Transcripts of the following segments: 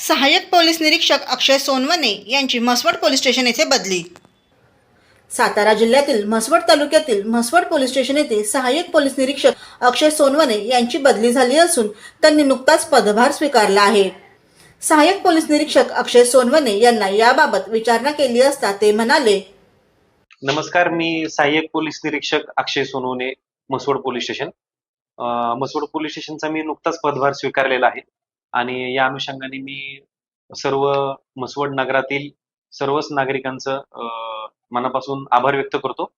सहाय्यक पोलीस निरीक्षक अक्षय सोनवणे यांची म्हसवड पोलीस स्टेशन येथे बदली. सातारा जिल्ह्यातील म्हसवड तालुक्यातील म्हसवड पोलीस स्टेशन येथे सहाय्यक पोलीस निरीक्षक अक्षय सोनवणे यांची बदली झाली असून त्यांनी नुकताच पदभार स्वीकारला आहे. सहाय्यक पोलीस निरीक्षक अक्षय सोनवणे यांना याबाबत विचारणा केली असता ते म्हणाले नमस्कार मी सहाय्यक पोलीस निरीक्षक Akshay Sonawane Mhaswad police station. Mhaswad police स्टेशनचा मी नुकताच पदभार स्वीकारलेला आहे. आणि या अनुषंगाने मी सर्व म्हसवड नगरातील सर्वच नागरिकांचं मनापासून आभार व्यक्त करतो.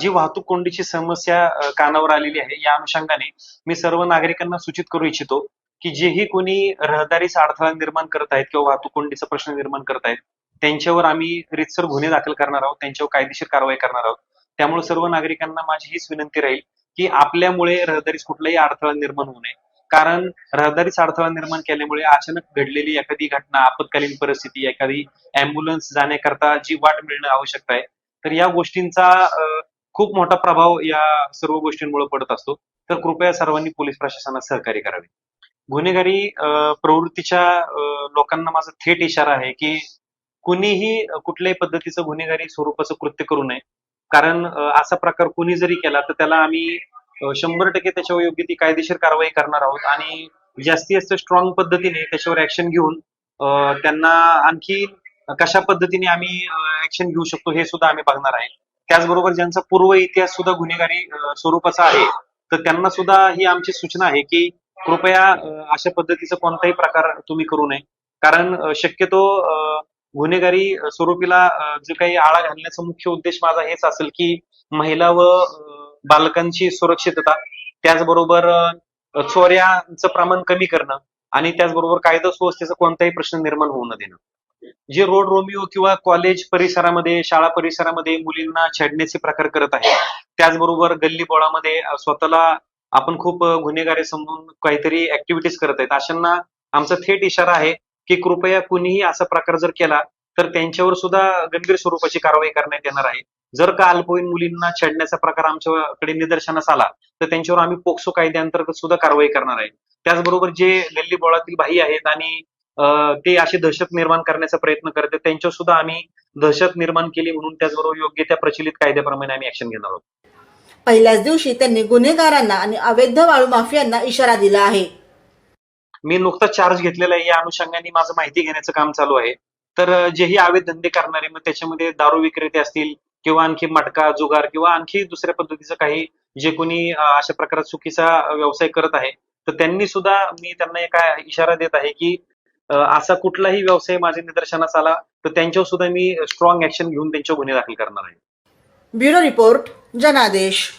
जी वाहतूक कोंडीची समस्या कानावर आलेली आहे या अनुषंगाने मी सर्व नागरिकांना सूचित करू इच्छितो की जेही कोणी रहदारीचा अडथळा निर्माण करत आहेत किंवा वाहतूक कोंडीचा प्रश्न निर्माण करत आहेत त्यांच्यावर आम्ही रितसर गुन्हे दाखल करणार आहोत त्यांच्यावर कायदेशीर कारवाई करणार आहोत. त्यामुळे सर्व नागरिकांना माझी हीच विनंती राहील की आपल्यामुळे रहदारीस कुठलाही अडथळा निर्माण होऊ नये. कारण रहदारीचा अडथळा निर्माण केल्यामुळे अचानक घडलेली एखादी घटना आपत्कालीन परिस्थिती एखादी अँब्युलन्स जाण्याकरता जी वाट मिळणं आवश्यक आहे तर या गोष्टींचा खूप मोठा प्रभाव या सर्व गोष्टींमुळे पडत असतो. तर कृपया सर्वांनी पोलीस प्रशासनात सहकार्य करावे. गुन्हेगारी प्रवृत्तीच्या लोकांना माझा थेट इशारा आहे की कुणीही कुठल्याही पद्धतीचं गुन्हेगारी स्वरूपाचं कृत्य करू नये. कारण असा प्रकार कुणी जरी केला तर त्याला आम्ही शंभर टक्के त्याच्यावर योग्य ती कायदेशीर कारवाई करणार आहोत. आणि जास्तीत जास्त स्ट्रॉंग पद्धतीने त्याच्यावर ऍक्शन घेऊन त्यांना आणखी कशा पद्धतीने आम्ही ऍक्शन घेऊ शकतो हे सुद्धा आम्ही बघणार आहे. त्याचबरोबर ज्यांचा पूर्व इतिहास सुद्धा गुन्हेगारी स्वरूपाचा आहे तर त्यांना सुद्धा ही आमची सूचना आहे की कृपया अशा पद्धतीचा कोणताही प्रकार तुम्ही करू नये. कारण शक्यतो गुन्हेगारी स्वरूपीला जो जे काही आळा घालण्याचा मुख्य उद्देश माझा हेच असेल की महिला व बालकांची सुरक्षितता त्याचबरोबर चोऱ्यांचं प्रमाण कमी करणं आणि त्याचबरोबर कायदा सुव्यवस्थेचा कोणताही प्रश्न निर्माण होऊ न देणं. जे रोड रोमिओ किंवा कॉलेज परिसरामध्ये शाळा परिसरामध्ये मुलींना छेडण्याचे प्रकार करत आहे त्याचबरोबर गल्ली बोळामध्ये स्वतःला आपण खूप गुन्हेगारी समजून काहीतरी ऍक्टिव्हिटीज करत आहेत. अशांना आमचा थेट इशारा आहे की कृपया कुणीही असा प्रकार जर केला तर त्यांच्यावर सुद्धा गंभीर स्वरूपाची कारवाई करण्यात येणार आहे. जर का अल्पवयीन मुलींना छेडण्याचा प्रकार आमच्याकडे निदर्शनास आला तर त्यांच्यावर आम्ही पोक्सो कायद्याअंतर्गत सुद्धा कारवाई करणार आहे. त्याचबरोबर जे गल्ली बोळातील भाई आहेत आणि ते अशी दहशत निर्माण करण्याचा प्रयत्न करतात त्यांच्यावर सुद्धा आम्ही दहशत निर्माण केली म्हणून त्याचबरोबर योग्य त्या प्रचलित कायद्याप्रमाणे आम्ही ऍक्शन घेणार आहोत. पहिल्याच दिवशी त्यांनी गुन्हेगारांना आणि अवैध वाळू माफियांना इशारा दिला आहे. मी नुकताच चार्ज घेतलेला आहे या अनुषंगाने माझं माहिती घेण्याचं काम चालू आहे. तर अं, जेही अवैध धंदे करणारे मग त्याच्यामध्ये दारू विक्रेते असतील किंवा आणखी मटका जुगार किंवा आणखी दुसऱ्या पद्धतीचं काही जे कोणी अशा प्रकारात चुकीचा व्यवसाय करत आहे तर त्यांनी सुद्धा मी त्यांना एक इशारा देत आहे की असा कुठलाही व्यवसाय माझ्या निदर्शनास आला तर त्यांच्यावर सुद्धा मी स्ट्रॉंग ऍक्शन घेऊन त्यांच्यावर गुन्हे दाखल करणार आहे. ब्युरो रिपोर्ट जनादेश.